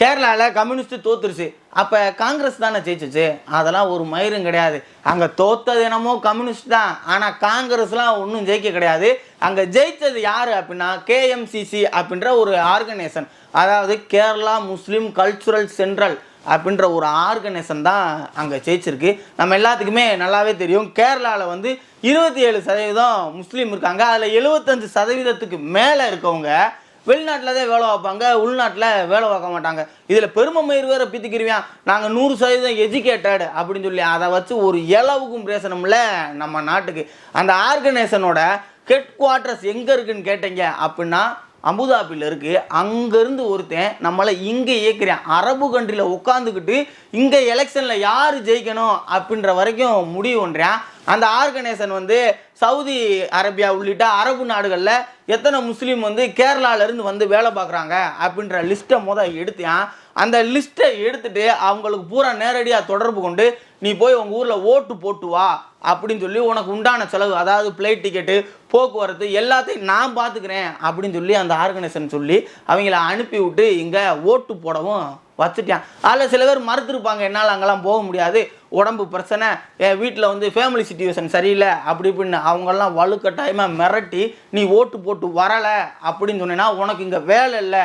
கேரளாவில் கம்யூனிஸ்ட்டு தோத்துருச்சு. அப்போ காங்கிரஸ் தானே ஜெயிச்சிச்சு? அதெல்லாம் ஒரு மயிரும் கிடையாது. அங்கே தோத்தது என்னமோ கம்யூனிஸ்ட் தான். ஆனால் காங்கிரஸ்லாம் ஒன்றும் ஜெயிக்க கிடையாது. அங்கே ஜெயிச்சது யார் அப்படின்னா கேஎம்சிசி அப்படின்ற ஒரு ஆர்கனைசேஷன். அதாவது கேரளா முஸ்லீம் கல்ச்சுரல் சென்ட்ரல் அப்படின்ற ஒரு ஆர்கனைசேஷன் தான் அங்கே ஜெயிச்சிருக்கு. நம்ம எல்லாத்துக்குமே நல்லாவே தெரியும். கேரளாவில் வந்து இருபத்தி ஏழு சதவீதம் முஸ்லீம் இருக்காங்க. அதில் எழுபத்தஞ்சு சதவீதத்துக்கு மேலே இருக்கவங்க வெளிநாட்டில் தான் வேலை பார்ப்பாங்க உள்நாட்டில் வேலை பார்க்க மாட்டாங்க. இதில் பெருமை மயிர் வேற பித்திக்கிருவியான் நாங்கள் நூறு சதவீதம் எஜுகேட்டட் அப்படின்னு சொல்லி அதை வச்சு ஒரு இலவுக்கும் பேசணும்ல நம்ம நாட்டுக்கு. அந்த ஆர்கனைசேஷனோட ஹெட் குவார்ட்டர்ஸ் எங்கே இருக்குன்னு கேட்டீங்க அப்படின்னா அபுதாபியில் இருக்குது அங்கேருந்து ஒருத்தன் நம்மளை இங்கே இயக்கிறேன். அரபு கண்ட்ரியில் உட்காந்துக்கிட்டு இங்கே எலெக்ஷனில் யார் ஜெயிக்கணும் அப்படின்ற வரைக்கும் முடிவு பண்ணுறேன் அந்த ஆர்கனைசேஷன் வந்து சவுதி அரேபியா உள்ளிட்ட அரபு நாடுகளில் எத்தனை முஸ்லீம் வந்து கேரளாவிலேருந்து வந்து வேலை பார்க்குறாங்க அப்படின்ற லிஸ்ட்டை மொதல் எடுத்தேன். அந்த லிஸ்ட்டை எடுத்துகிட்டு அவங்களுக்கு பூரா நேரடியாக தொடர்பு கொண்டு நீ போய் உங்கள் ஊரில் ஓட்டு போட்டு வா அப்படின்னு சொல்லி உனக்கு உண்டான செலவு அதாவது ஃப்ளைட் டிக்கெட்டு போக்குவரத்து எல்லாத்தையும் நான் பார்த்துக்கிறேன் அப்படின்னு சொல்லி அந்த ஆர்கனைசேஷன் சொல்லி அவங்கள அனுப்பி விட்டு இங்கே ஓட்டு போடவும் வச்சுட்டேன் அதில் சில பேர் மறுத்துருப்பாங்க என்னால் அங்கெல்லாம் போக முடியாது உடம்பு பிரச்சனை என் வீட்டில் வந்து ஃபேமிலி சுச்சுவேஷன் சரியில்லை அப்படி இப்படின்னு அவங்கெல்லாம் வலுக்கட்டாயமாக மிரட்டி நீ ஓட்டு போட்டு வரலை அப்படின்னு சொன்னேன்னா உனக்கு இங்கே வேலை இல்லை